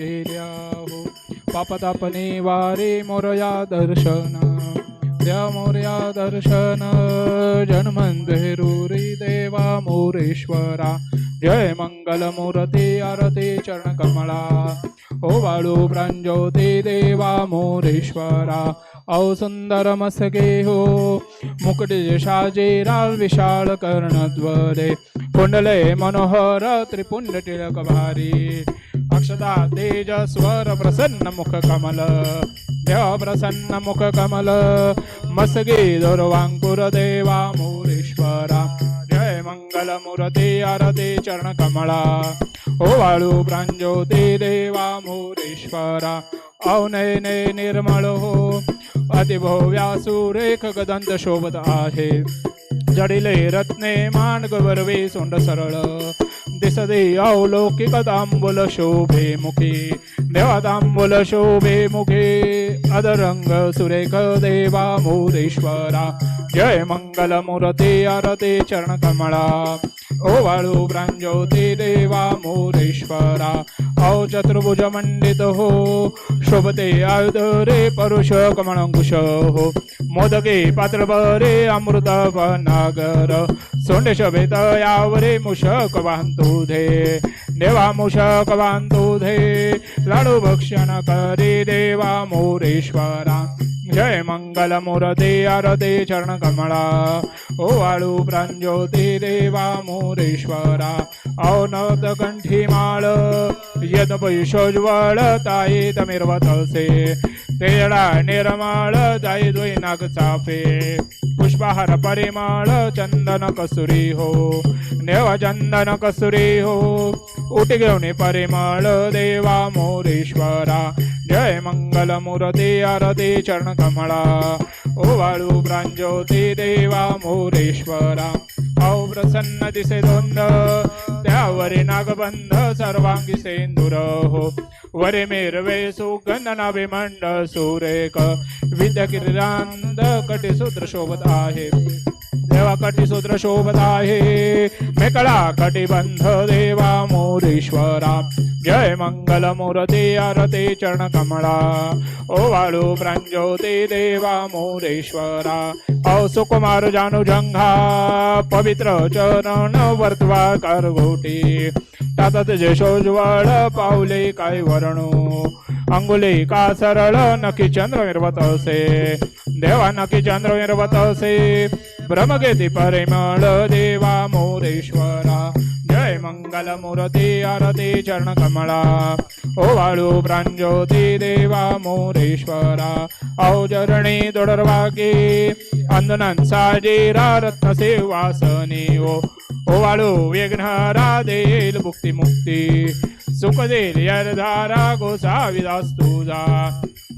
केल्या हो. पापतापने वारे मोरया दर्शन. द्या मोर्या दर्शन. जन्मंधेरुरी देवा मोरेश्वरा. जय मंगल मूर्ती आरती चरण कमळा ओ बाळू प्रांजोती देवा मोरेश्वरा. औ सुंदर मसके हो. मुकुटे शाजे राल विशाल कर्णद्वरे कुंडले मनोहर त्रिपुंड टिळक भारी. अक्षता तेजस्वर प्रसन्न मुख कमल देव प्रसन्न मुख कमल मसगे दुर्वांकुर देवा मोरेश्वरा जय मंगल मूर्ती आरते चरण कमळा ओ वाळू प्रांजोती देवा मोरेश्वरा औनयने निर्मळ हो अतिभव्या सुरेख गदंत शोभत आहे जडिले रत्ने मांड गवरवे सोंड सरळ दिसदे अवलौकिक तांबूल शोभे मुखे. देवा शोभे मुखे. अदरंग सुरेख देवा मोरेश्वरा. जय मंगल मूर्ती आरती चरण कमळा. ओ वाळू प्रांजोती देवा मोरेश्वरा औ चतुर्भुज मंडित हो शोभते आयुध रे परुष कमळंकुश हो. मोदके पात्रभरे अमृत नागर सोंडे शोभित यावरे मुषक वाहंतु धे देवा मुषक वाहंतु धे लाडू भक्षण करी देवा मोरेश्वरा. जय मंगल मूर्ती आरती चरण कमळा ओ वाळु प्राञ्ज्योति देवा मोरेश्वरा। औ नवत कंठी माळ। यद पैशोज्वळ ताई तमिर्वतसे तेडा निर्माळ जाई द्वै नाग चाफे। पुष्पहार परिमाळ चंदन कसुरी हो। नेव चंदन कसुरी हो। उठ घेऊन परिमळ देवा मोरेश्वरा। जय मंगलमूर्ती आरती चरण कमळा ओ वाळू प्रांजोती देवा मोरेश्वरा। औ प्रसन्न दिसे दोंद त्यावरी नागबंध सर्वांगी सेंदुर हो। वरे मेरवे सुगंध नावे मंड सुरेख। विद्या किरांद कटी सूत्र शोभत आहे। कटी सूत्र शोभत आहे मेकळा कटिबंध देवा मोरेश्वरा जय मंगल मूर्ती आरते चरण कमळा ओ वाळू प्रांजोती देवा मोरेश्वरा सुकुमार जानू जंघा पवित्र चरण वर्तवा करगोटी। तातात जशोज्वळ पावले काय वर्णू। अंगुले का सरळ नकी चंद्र निर्वत असे देवा नकी चंद्र निर्वत असे ब्रह्मगेती परिमळ देवा मोरेश्वरा। जय मंगल मूर्ती आरती चरण कमळा ओ वाळू प्रांजोती देवा मोरेश्वरा। औ जरणी दोडरवागे अंदनन साजेरा रत्न सेवासनी ओ ओ वाळू विघ्नहरा देईल मुक्ती मुक्ती सुख देईल यरधारा गोसा विदास तुझा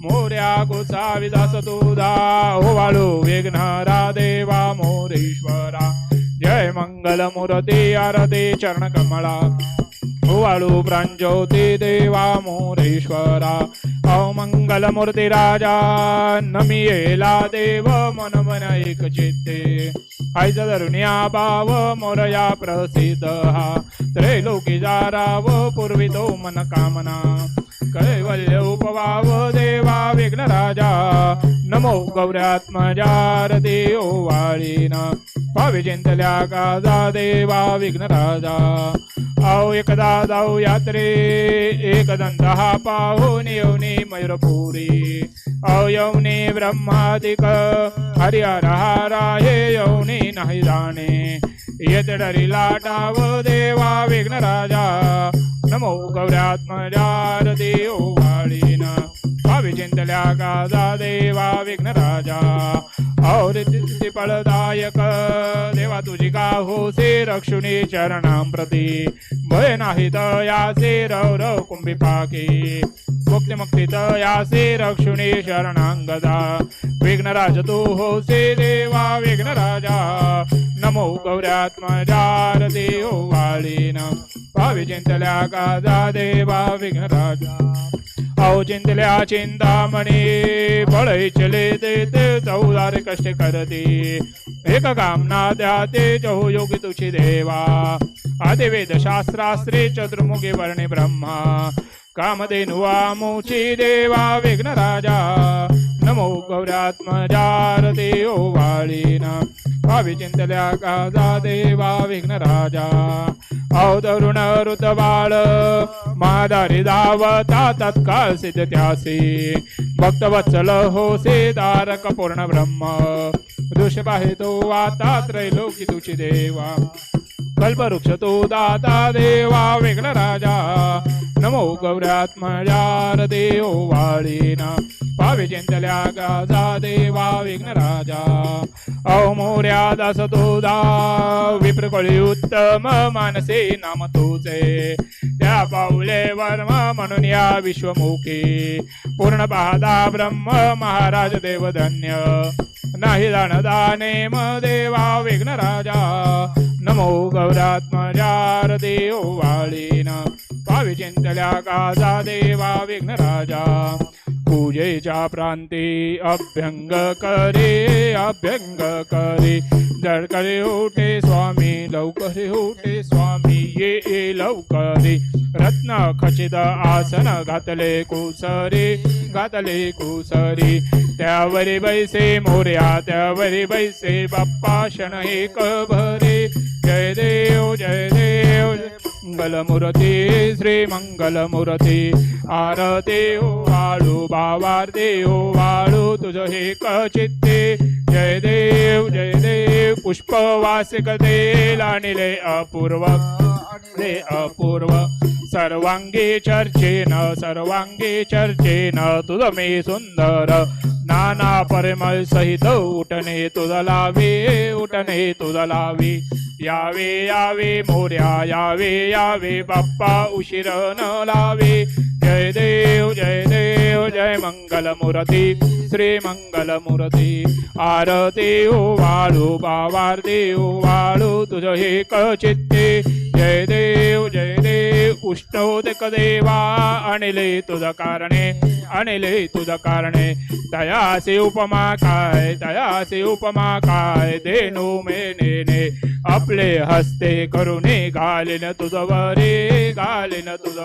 मोर्या गोसा विदास तुझा ओ वाळू विघ्नहरा देवा मोरेश्वरा जय मंगल मूर्ती आरती चरण कमळा वाळू प्रांजोती देवा मोरेश्वरा औ राजा नमियेला देव मन मन एक चित्ते आयच धरुनिया भाव मोरया प्रसिद्ध। हा त्रैलोकी जाराव पूर्वी तो मन कामना कैवल्य उपवाव देवा विघ्न राजा नमो गौऱ्यात्मजार देव वाळीना पावी चिंतल्या गाजा देवा विघ्न राजा। आओ एकदा जाऊ यात्रे एकदंत हा पाहून येऊनी मयूरपुरी। औ यवनी ब्रह्मादिक हरिहर हारा हे यवनी नाही जाणे। येत डरी लाटाव देवा विघ्न राजा। नमो गौऱ्यात्मजार देव वाळीना अविचिंतल्या चिंतल्या गाजा देवा विघ्न राजा और देवा तुझी का होसे रक्षुणी चरणां प्रती। भय नाही तयासे रव रव कुंभी पाके। मुक्ती मुक्ती तयासे रक्षुनी शरणांगदा। विघ्नराज तू होसे देवा विघ्न राजा नमो गौऱ्यात्मजार देव हो वाळीन भावी चिंतल्या गाजा देवा विघ्न राजा चिंतल्या चिंतामणी. बळ चले ते ते चौदार कष्ट करती. एक कामना द्या ते चहु योगी तुझी देवा. आदिवेद शास्त्रास्त्री चतुर्मुखी वर्णे ब्रह्मा. कामधेनु मुची देवा विघ्नराजा. नमो गौरात्मजारती ओ वाळीना. भावी चिंतल्या गाजा देवा विघ्नराजा. अवतरुण ऋतबाळ मादारी धावता तत्काळ सिद्ध त्यासी भक्तवत्सल होसे तारक पूर्ण ब्रह्म. दुष पाहितो आता त्रैलोकी तुची देवा. कल्पवृक्ष तो दाता देवा वेगळा राजा। नमो गौरात्मजार देव वाळीना। पावे चिंतल्या गाजा देवा विघ्न राजा। अवमोर्या दास तो दा विप्रकळी उत्तम मानसे नाम तुझे त्या पाऊले वर्म म्हणून या विश्वमुखी। पूर्ण पाहता ब्रह्म महाराज देव धन्य नाही जाणता नेम देवा विघ्न राजा। नमो गौरात्मजार देव वाळीन पावी चिंतल्या गाजा देवा विघ्नराजा. पूजेच्या प्रांती अभ्यंग करे अभ्यंग करे. जडकरे उठे स्वामी लवकर उठे स्वामी ये ये लवकरे. रत्न खचित आसन घातले कुसरे घातले कुसरे. त्यावरी बैसे मोर्या त्यावरी बैसे बाप्पा क्षण एक भरे. जय देव जय देव मंगलमूर्ती श्री मंगलमूर्ती आरते हो वाळू बावारते हो वाळू तुझ हे चित्ते जय देव जय देव पुष्प वासिक तेल अपूर्व ते अपूर्व सर्वांगी चर्चेन सर्वांगी चर्चेन तुझ मी सुंदर नाना परमल सहित उठणे तुझ लावे उठणे तुझ लावे यावे यावे मोर्या यावे यावे बाप्पा उशीर न लावे. जय देव जय देव जय मंगलमूर्ती श्री मंगलमूर्ती आरती ओ वाळू बावारती ओ वाळू तुझ हे चित्ते जय देव जय देव उष्णोदक देवा अनिले तुझ कारणे अनिले तुझ कारणे. तयासे उपमा काय तयासे उपमा काय देनो मेनेने आपले हस्ते करुणे घालीन तुझवरी घालिन घालीन तुझ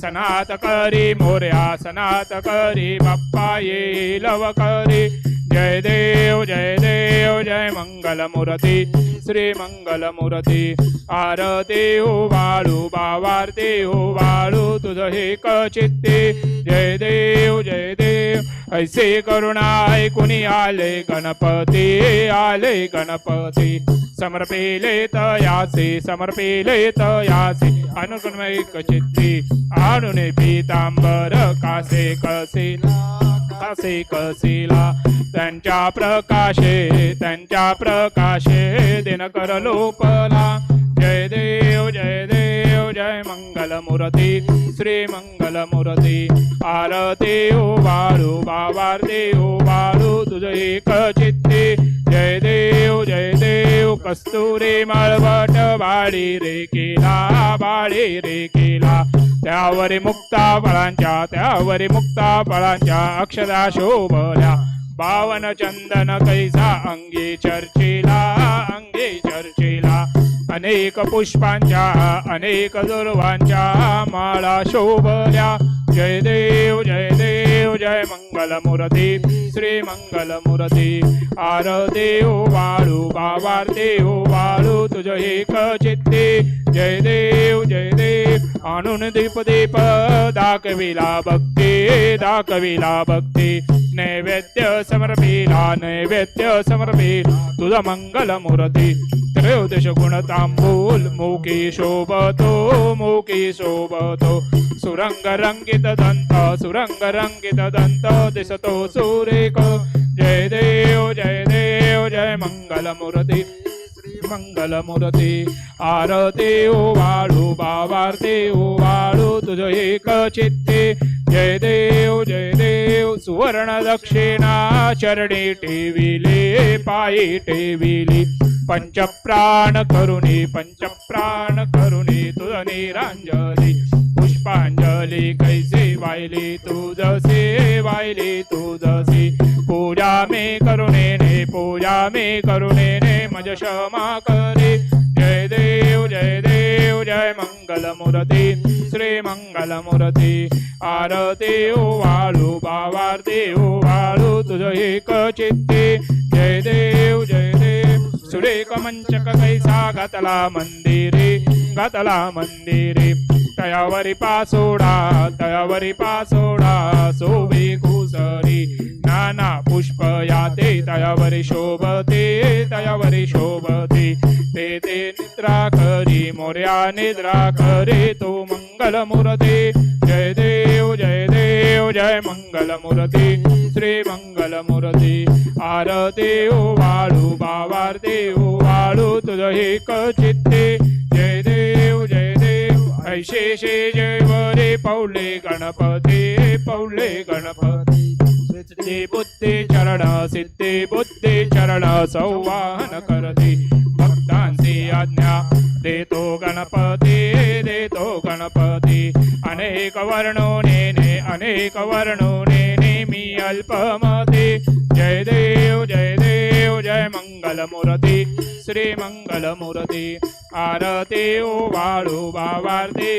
सनात करी मोर्या सनात करी बाप्पा ये लव करी जय देव जय देव जय मंगलमूर्ती श्री मंगलमूर्ती। आरती हो वाळू बावारती हो वाळू तुझ हे कचित्ते। जय देव जय देव ऐसे करुणा ऐकुनी आले गणपती आले गणपती। समर्पिले तयासे समर्पिले तयासे अनुगुणमय कचित्ती। आणून पीतांबर कासे कसेला हसे कसिला त्यांच्या प्रकाशे त्यांच्या प्रकाशे दिनकर लोकला. जय देव जय देव जय मंगलमूर्ती श्री मंगलमूर्ती. आरती ओ वाळू बावारती ओ वाळू तुझ एक चित्ते. जय देव जय देव कस्तुरी मळवट बाळी रे केला बाळी रे केला. त्यावरी मुक्ता फळांच्या त्यावरी मुक्ता फळांच्या अक्षरा शोभल्या. बावन चंदन कैसा अंगी चर्चिला अंगी चर्चिला. अनेक पुष्पांच्या अनेक दुर्वांच्या माळा शोभल्या. जय देव जय देव जय मंगलमूर्ती. श्री मंगलमूर्ती. आर देव वाळू बावार देव वाळू तुझ एक चित्ते. जय देव जय देव. आणून दीप दीप दाखविला भक्ती दाखविला भक्ती. नैवेद्य समर्पिला नैवेद्य समर्पिला तुझा मंगलमूर्ती. त्रयोदश गुण तांबूल मुखी शोभतो मुखी शोभतो. सुरंग रंगित दंत सुरंग रंगित दंत दिसतो सुरेख. जय देव जय देव जय मंगलमूर्ती. मंगलमूर्ती आरती ओ वाळू बावारती ओ वाळू तुझ एक चित्ते. जय देव जय देव सुवर्ण दक्षिणा चरणी ठेविले पायी ठेविली. पंचप्राण करुणी पंचप्राण करुणी तुझ निरांजली. पुष्पांजली कैसे वायली तुझसे वायली तुझसे. पूजा मे करुणेने पूजा मे करुणेने मज क्षमा करे. जय देव जय देव जय मंगल मंगलमूर्ती. श्री मंगलमूर्ती आरती ओवाळू बावारती वाळू तुझ एक चित्ते जय देव जय सुरेख मंचक कैसा घातला मंदिरे घातला मंदिरे तयावरी पासोडा तयावरी पासोडा सोबे घुसरी नाना पुष्प याते तयावरी शोभते तयावरी शोभते ते ते निद्रा करी मोर्या निद्रा करे तो मंगल मुरते जय देव जय देव जय मंगल मूर्ती श्री मंगल मूर्ती आरती ओवाळू बावारती ओवाळू तुझ एक चित्ते जय देव जय देव ऐशे शे जय वरे पौले गणपती पौले गणपती. सिद्धी बुद्धी चरण सिद्धी बुद्धी चरण संवाहन करते. भक्तांची आज्ञा देतो गणपती देतो गणपती. अनेक वर्णो नेने अनेक वर्णो नेने मी अल्पमते. जय देव जय देव जय मंगल मूर्ती श्री मंगल मूर्ती वाळू ओवाळू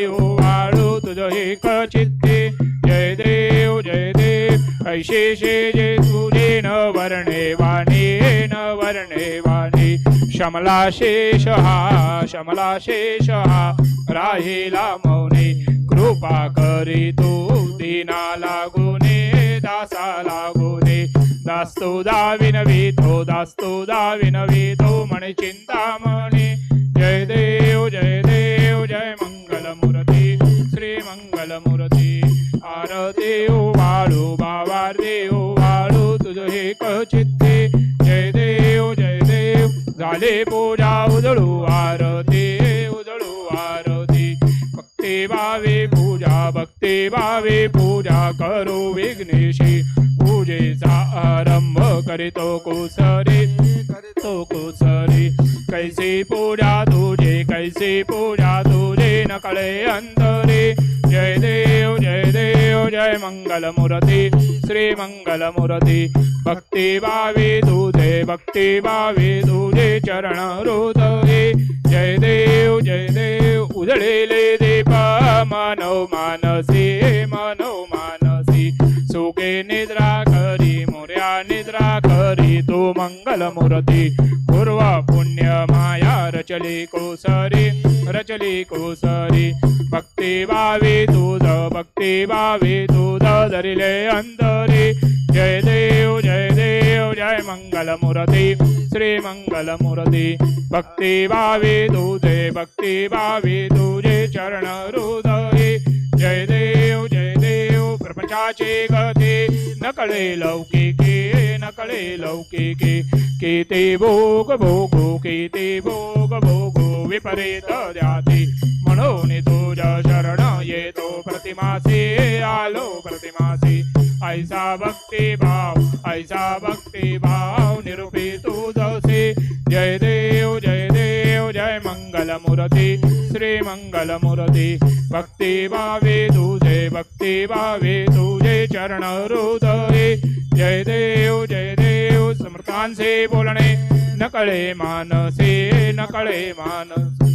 ओ वाळू तुझ एक चित्ते. जय देव जय देव ऐशेषे जे तुझे न वर्णे वाणी न वर्णे वाणी. शमला शेष हा शमला शेष हा राहिला मौनी. कृपा करी तू दीना लागुने दासा लागुने. दास्तो दाविनवी तो दास्तो दाविनवी तो म्हणे चिंतामणी. जय देव जय देव जय मंगल मूर्ती श्री मंगल मूर्ती आर देव आरती ओवाळू देव ओवाळू तुझ हे चित्ते. जय देव जय देव. झाले पूजा उजळू आरती उजळू आरती. भक्ती भावे भावे पूजा करो विघ्नेशी. पूजेचा आरंभ करीतो कुसरे. करीतो कुसरे. कैसे पूजा तुझे कैसे पूजा तुझे नकळे अंतरे. जय देव जय देव जय मंगल मुरती श्री मंगल मुरती भक्ती भावे तुझे भक्ती भावे तुझे चरण हृदये जय देव जय देव उजळेले दीप मानसी मानव मानसी सुखे निद्रा करी। निद्रा करी तू मंगल मूर्ती पूर्व पुण्य माया रचली कोसरी रचली कोसरी। भक्ती भावे तुझ भक्ती भावे तुझ धरिले अंतरी जय देव जय देव जय मंगल मूर्ती श्री मंगल मूर्ती भक्ती भावे तुझे भक्ती भावे तुझे चरण हृदय जय देव जय देव प्रपंचाचे गती। नकळे लौकिक नकळे लौकिके के ते भोग भोगो के ते भोग भोगो विपरीत द्याते म्हणून तुझ्या शरण येतो प्रतिमासे आलो प्रतिमासे. ऐसा भक्ती भाव ऐसा भक्ती भाव निरूपी तू जसे. जय देव जय देव जय भक्ती भावे तुझे भक्ती भावे तुझे चरण हृदये जय देव जय देव स्मृतांसे बोलणे। नकळे मानसे नकळे मानसे।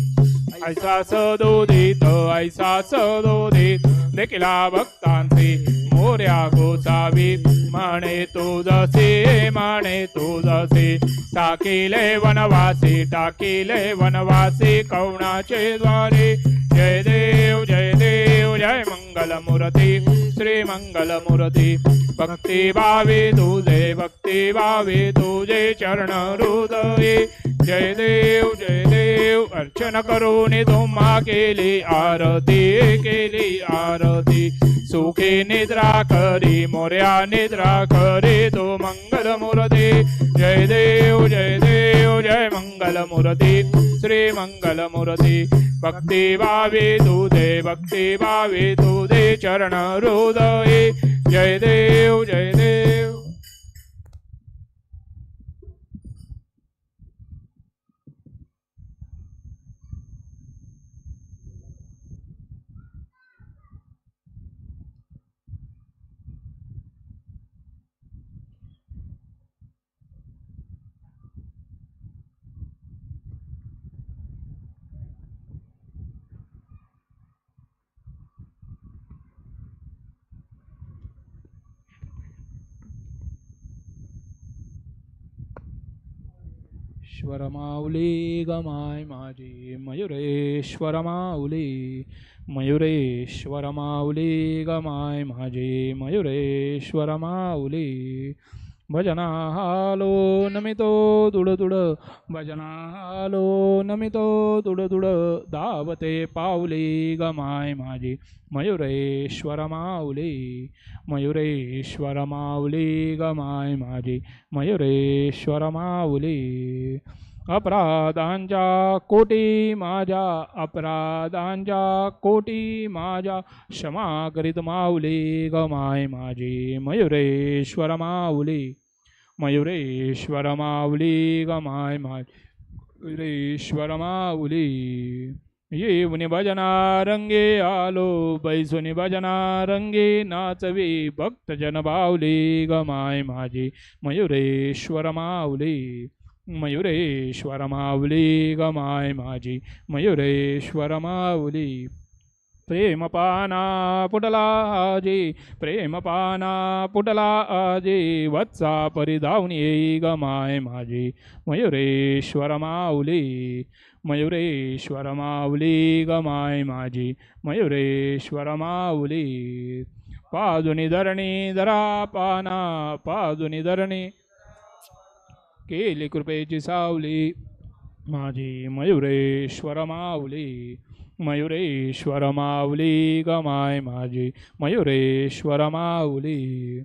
ऐसा सदोदित ऐसा सदोदित देखिला भक्तांचे मोर्या गोसावी म्हणे तू जसे म्हणे तू जसे. टाकिले वनवासी टाकिले वनवासी कवणाचे द्वारे. जय देव जय देव जय मंग मूर्ती श्रीमङ्गलमुरति भक्ति भावे तुझे भक्ति भावे तुझे चरण हृदये जय देव जय देव अर्चन करून तुम्हा केली आरती केली आरती। सुखी निद्रा करी मोर्या निद्रा करी तो मंगल मुरती जय देव जय देव जय मंगल मुरती श्री मंगल मुरती भक्ती भावे तू दे भक्ती भावे तू तुझे चरण हृदये जय देव जय देव। मयुरेश्वर माऊली गमाय माझी मयुरेश्वर माऊली मयुरेश्वर माऊली गमाय माझी मयुरेश्वर माऊली भजना हालो नमितो दुड दुड भजना हालो नमितो दुड दुड धावते पावली गमाय माझी. मयुरेश्वर माऊली मयुरेश्वर माऊली गमाय माझी. मयुरेश्वर माऊली अपराधांच्या कोटी माझ्या अपराधांच्या कोटी माझ्या क्षमा करीत माऊली गमाय माझी. मयुरेश्वर माऊली मयुरेश्वर माऊली गमाय माय मयुरेश्वर माऊली. येऊन भजना रंगे आलो बैसुनी भजना रंगे भक्त भक्तजन बावली गमाय माझे मयुरेश्वर माऊली. मयुरेश्वर माऊली गमाय माझी मयुरेश्वर माऊली. प्रेमपाना पुटला आजी प्रेमपाना पुटला आजी वत्सा परिधावून येई गमाय माझी. मयुरेश्वर माऊली मयुरेश्वर माऊली गमाय माझी. मयुरेश्वर माऊली पाजुनी धरणी धरा पाना पाजुनी धरणी केली कृपेची सावली. माझी मयुरेश्वर माऊली मयुरेश्वर माऊली गमाय माझी मयुरेश्वर माऊली.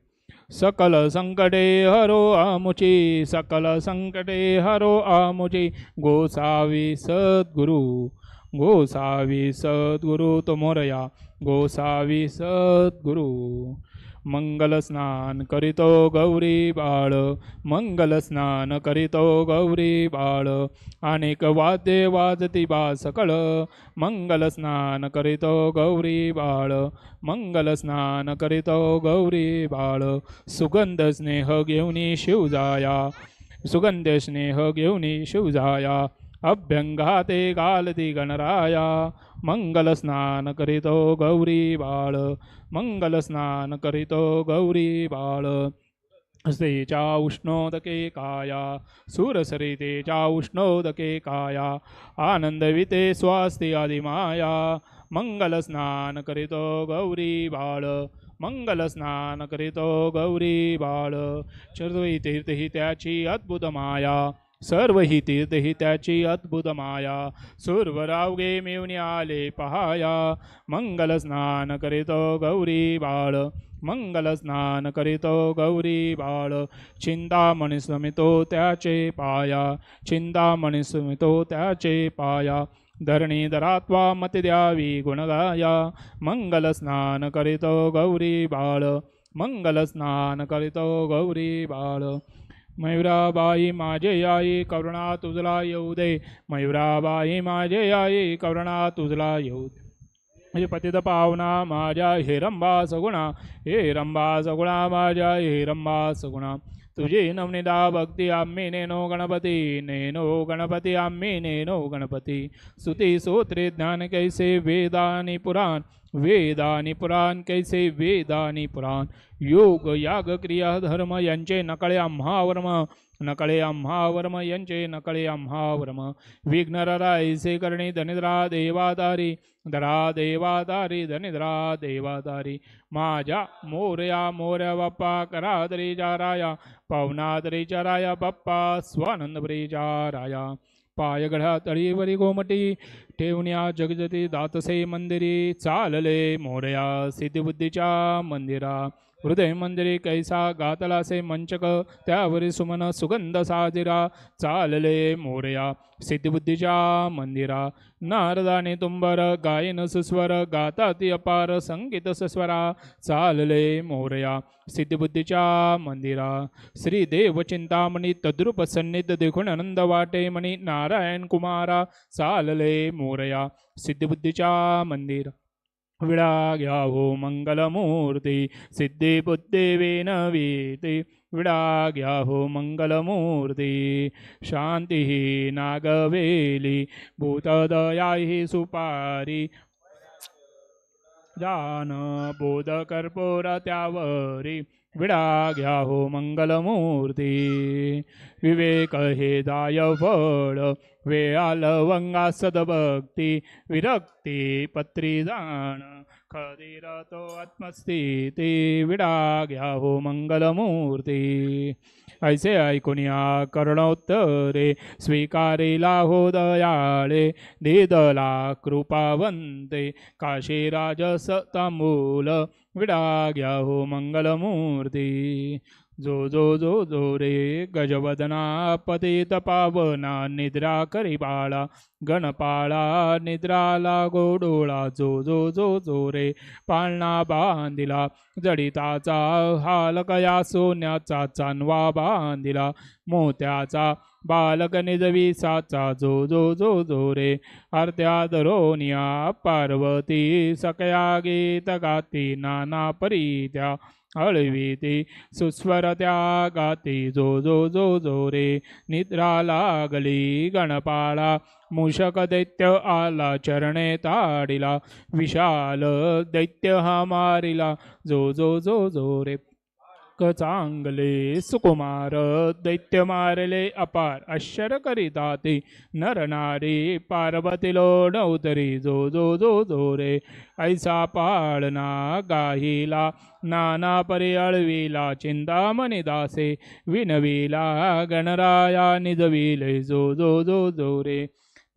सकल संकटे हरो आमुची. सकल संकटे हरो आमुची. गोसावी सद्गुरु. गोसावी सद्गुरु तुमोरया. गोसावी सद्गुरु. मंगल स्नान करीतो गौरी बाळ. मंगल स्नान करीतो गौरी बाळ. अनेक वाद्ये वाजती बा सकळ. मंगल स्नान करीतो गौरी बाळ. मंगल स्नान करीतो गौरी बाळ. सुगंध स्नेह घेऊनी शिवजाया सुगंध स्नेह घेऊनी शिवजाया अभ्यंगाते गालती गणराया मंगलस्नान करितो करीतो गौरी बाळ मंगलस्नान करीतो गौरी बाळ स्त्रीच्या उष्णोदके काया सुरसरितेच्या उष्णोदके काया आनंदविते स्वास्ती आदिमाया मंगलस्नान करीतो गौरी बाळ मंगलस्नान करीतो गौरी बाळ चर्वी तीर्थ ही त्याची अद्भुत माया सर्व ही तीर्थ ही त्याची अद्भुत माया सुरवरावगे मिळून आले पहाया. मंगल स्नान करीतो गौरी बाळ मंगल स्नान करीतो गौरी बाळ. चिंतामणी समितो त्याचे पाया चिंतामणी समितो त्याचे पाया. धरणी धरात्वा मत द्यावी गुणगाया. मंगल स्नान करीतो गौरी बाळ मंगल स्नान करीतो गौरी बाळ. मयुराबाई माझे आई करुणा तुझला येऊ दे. मयुराबाई माझे आई करुणा तुझला येऊ दे. म्हणजे पतित पावना माझ्या हे रंबा सगुणा. हे रंबा सगुणा माझ्या हे रंबा सगुणा. तुझी नवनिदा भक्ती आम्ही नेनो गणपती नेनो गणपती आम्ही नेनो गणपती. स्तुती सूत्रे ज्ञान कैसे वेदानी पुराण. वेदानी पुराण कैसे वेदानी पुराण? योग याग क्रिया धर्म यांचे नकळे आम्हावर्म नकळे आम्हावर्म यांचे नकळे आम्हावर्म। विघ्नररा ऐसे करणे धनिद्रा देवादारी धरा देवादारी धनिद्रा देवादारी माझ्या मोर्या मोर्या बाप्पा करादरी राया। पावनादरी राया बाप्पा स्वानंदबरी राया। पायगढा तळीवरी गोमटी ठेवण्या जगजती दातसे मंदिरी चालले मोरया सिद्धिबुद्धीच्या मंदिरा. हृदय मंदिरे कैसा गातलासे मंचक त्यावरी सुमन सुगंध साजिरा चालले मोरया सिद्धबुद्धीच्या मंदिरा. नारदाने तुंबर गायन सुस्वर गाताती अपार संगीत सुस्वरा चालले मोरया सिद्धबुद्धीच्या मंदिरा. श्रीदेव चिंतामणी तद्रुप सन्निध देखून आनंद वाटे मणी नारायण कुमारा चालले मोरया सिद्धबुद्धीच्या मंदिर. विडा घ्या हो मंगलमूर्ती सिद्धी बुद्धी विनवीती विडा घ्या हो मंगलमूर्ती शांती ही नागवेली भूतदया सुपारी। जान बोध कर्पूर त्यावरी विडा घ्या हो मंगलमूर्ती विवेक हे दाय फळ वेळाल वंगा सदभक्ती विरक्ती पत्री जाण खदिरतो आत्मस्थिती विडा घ्या हो मंगलमूर्ती। ऐसे ऐकून या स्वीकारिला हो दयाळे दिदला कृपावंते। काशीराजस तांबूल विडा घ्या हो मंगलमूर्ती। जो जो जो जो रे गजवदना पतित पावना निद्रा करी बाळा गणपाळा निद्राला गोडोळा जो जो जो जो रे पाळणा बांधिला जडिताचा हालकया सोन्याचा चांदवा बांधिला मोत्याचा बालक निजविसाचा जो जो जो जो रे अर्ध्या दरोनिया पार्वती सकया गीत गाती नाना परीत्या हळवीती सुस्वर त्या जो जो जो जो रे निद्रा लागली गणपाळा. मूषक दैत्य आला चरणे ताडिला. विशाल दैत्य हा मारिला. जो जो जो जो रे क चांगले सुकुमार दैत्य मारले अपार आश्चर्य करीता ते नर नारी पार्वती लोड उतरी जो जो जो जो रे. ऐसा पाळना गाहिला नाना परी चिंतामणी दासे. विनविला गणराया निजविले जो जो जो जो रे.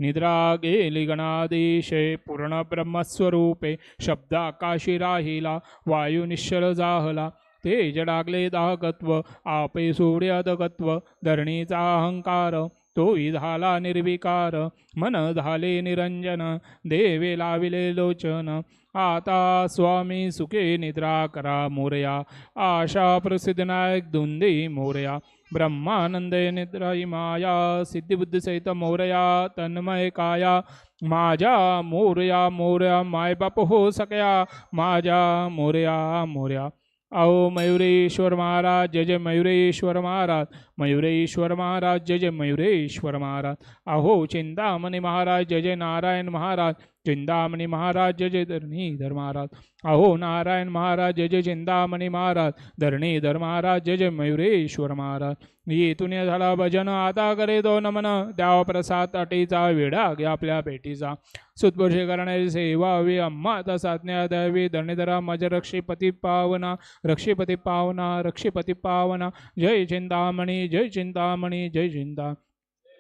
निद्रा गेली गणादेशे पूर्ण ब्रह्मस्वरूपे. शब्द आकाशी राहिला वायू निश्चल जाहला. तेज जडागले दाहकत्व आपे सूर्यदकत्व धरणीचा अहंकार तोही झाला निर्विकार मन झाले निरंजन देवे लाविले लोचन. आता स्वामी सुखे निद्रा करा मोरया आशा प्रसिद्ध नायक दुंदी मोरया. ब्रह्मानंदे निद्राई माया सिद्धिबुद्धिसहित मोरया तन्मय काया. माझ्या मोरया मोरया मायबाप हो सकया माझ्या मोरया मोरया. अहो मयुरेश्वर महाराज जय जय मयुरेश्वर महाराज. मयुरेश्वर महाराज जय जय मयुरेश्वर महाराज. अहो चिंतामणी महाराज जय जय नारायण महाराज. चिंतामणी महाराज जय जय धरणीधर महाराज. अहो नारायण महाराज जय जय चिंतामणी महाराज. धरणीधर महाराज जय जय मयुरेश्वर महाराज. येथून झाला भजन आता करे तो नमन. द्यावा प्रसाद अटीचा वेडा घ्या आपल्या भेटीचा सुतपुरुषे करण्याची सेवा हवी अम्मा साधन्या द्यावी. धरणीधरा मज रक्षीपती पावना रक्षीपती पावना रक्षीपती पावना. जय चिंतामणी जय चिंतामणी जय चिंता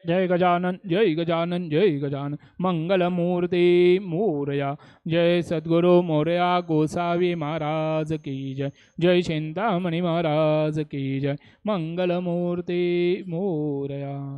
जय गजानन जय गजानन जय गजानन। मंगलमूर्ती मोरया। जय सद्गुरु मोरया गोसावी महाराज की जय। जय चिंतामणी महाराज की जय। मंगलमूर्ती मोरया।